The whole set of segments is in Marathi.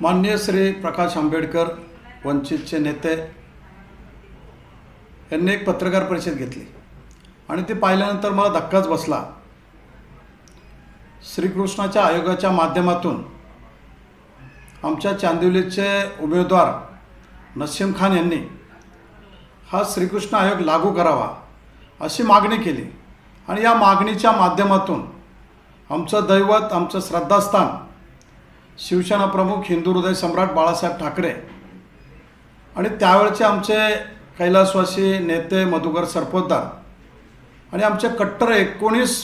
माननीय श्री प्रकाश आंबेडकर वंचितचे नेते यांनी एक पत्रकार परिषद घेतली. आणि ती पाहिल्यानंतर मला धक्काच बसला. श्रीकृष्णाच्या आयोगाच्या माध्यमातून आमच्या चांदिवलीचे उमेदवार नसीम खान यांनी हा श्रीकृष्ण आयोग लागू करावा अशी मागणी केली. आणि या मागणीच्या माध्यमातून आमचं दैवत आमचं श्रद्धास्थान शिवसेना प्रमुख हिंदू हृदय सम्राट बाळासाहेब ठाकरे आणि त्यावेळचे आमचे कैलासवासी नेते मधुकर सरपोतदार आणि आमचे कट्टर एकोणीस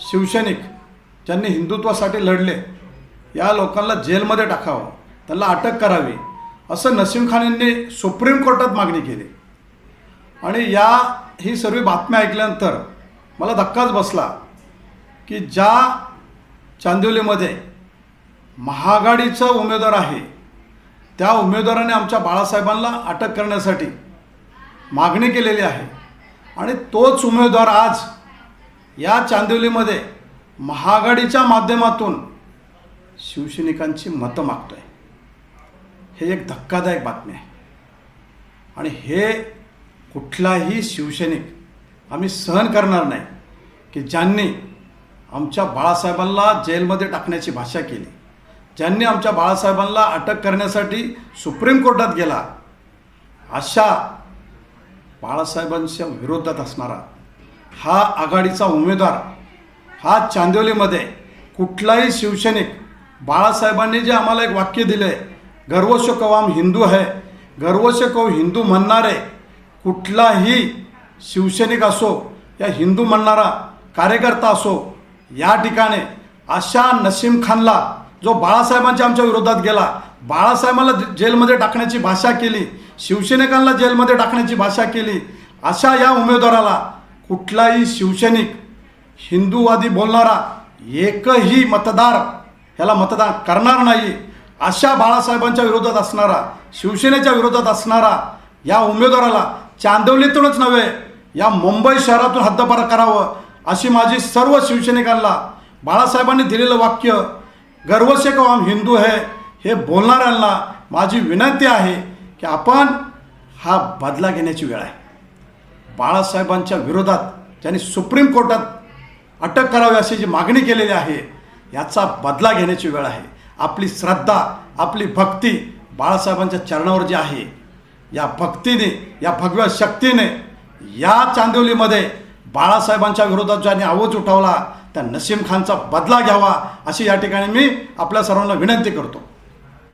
शिवसैनिक ज्यांनी हिंदुत्वासाठी लढले या लोकांना जेलमध्ये टाकावं त्यांना अटक करावी असं नसीम खान यांनी सुप्रीम कोर्टात मागणी केली. आणि या ही सर्व बातम्या ऐकल्यानंतर मला धक्काच बसला की ज्या चांदिवलीमध्ये महाआघाडीचा उमेदवार आहे. त्या उमेदवाराने आमच्या बाळासाहेबांना अटक करण्यासाठी मागणी केलेली आहे. आणि तोच उमेदवार आज या चांदिवलीमध्ये महाआघाडीच्या माध्यमातून शिवसैनिकांची मतं मागतो आहे हे एक धक्कादायक बातमी आहे. आणि हे कुठलाही शिवसैनिक आम्ही सहन करणार नाही की ज्यांनी आमच्या बाळासाहेबांना जेलमध्ये टाकण्याची भाषा केली. ज्यांनी आमच्या बाळासाहेबांना अटक करण्यासाठी सुप्रीम कोर्टात गेला अशा बाळासाहेबांच्या विरोधात असणारा हा आघाडीचा उमेदवार हा चांदिवलीमध्ये कुठलाही शिवसैनिक बाळासाहेबांनी जे आम्हाला एक वाक्य दिलं आहे गर्वशो कवाम हिंदू है गर्वश कव हिंदू म्हणणारे कुठलाही शिवसैनिक असो या हिंदू म्हणणारा कार्यकर्ता असो या ठिकाणी अशा नसीम खानला जो बाळासाहेबांच्या आमच्या विरोधात गेला बाळासाहेबांना जेलमध्ये टाकण्याची भाषा केली शिवसैनिकांना जेलमध्ये टाकण्याची भाषा केली अशा या उमेदवाराला कुठलाही शिवसैनिक हिंदूवादी बोलणारा एकही मतदार ह्याला मतदान करणार नाही अशा बाळासाहेबांच्या विरोधात असणारा शिवसेनेच्या विरोधात असणारा या उमेदवाराला चांदवलीतूनच नव्हे या मुंबई शहरातून हद्दपार करावं अशी माझी सर्व शिवसैनिकांना बाळासाहेबांनी दिलेलं वाक्य गर्व से को हम हिंदू है। हे बोलणाऱ्यांना माझी विनंती आहे की आपण हा बदला घेण्याची वेळ आहे. बाळासाहेबांच्या विरोधात ज्यांनी सुप्रीम कोर्टात अटक करावी अशी जी मागणी केलेली आहे याचा बदला घेण्याची वेळ आहे. आपली श्रद्धा आपली भक्ती बाळासाहेबांच्या चरणावर जी आहे या भक्तीने या भगव्या शक्तीने या चांदिवलीमध्ये बाळासाहेबांच्या विरोधात ज्यांनी आवाज उठवला त्या नसीम खानचा बदला घ्यावा अशी या ठिकाणी मी आपल्या सर्वांना विनंती करतो.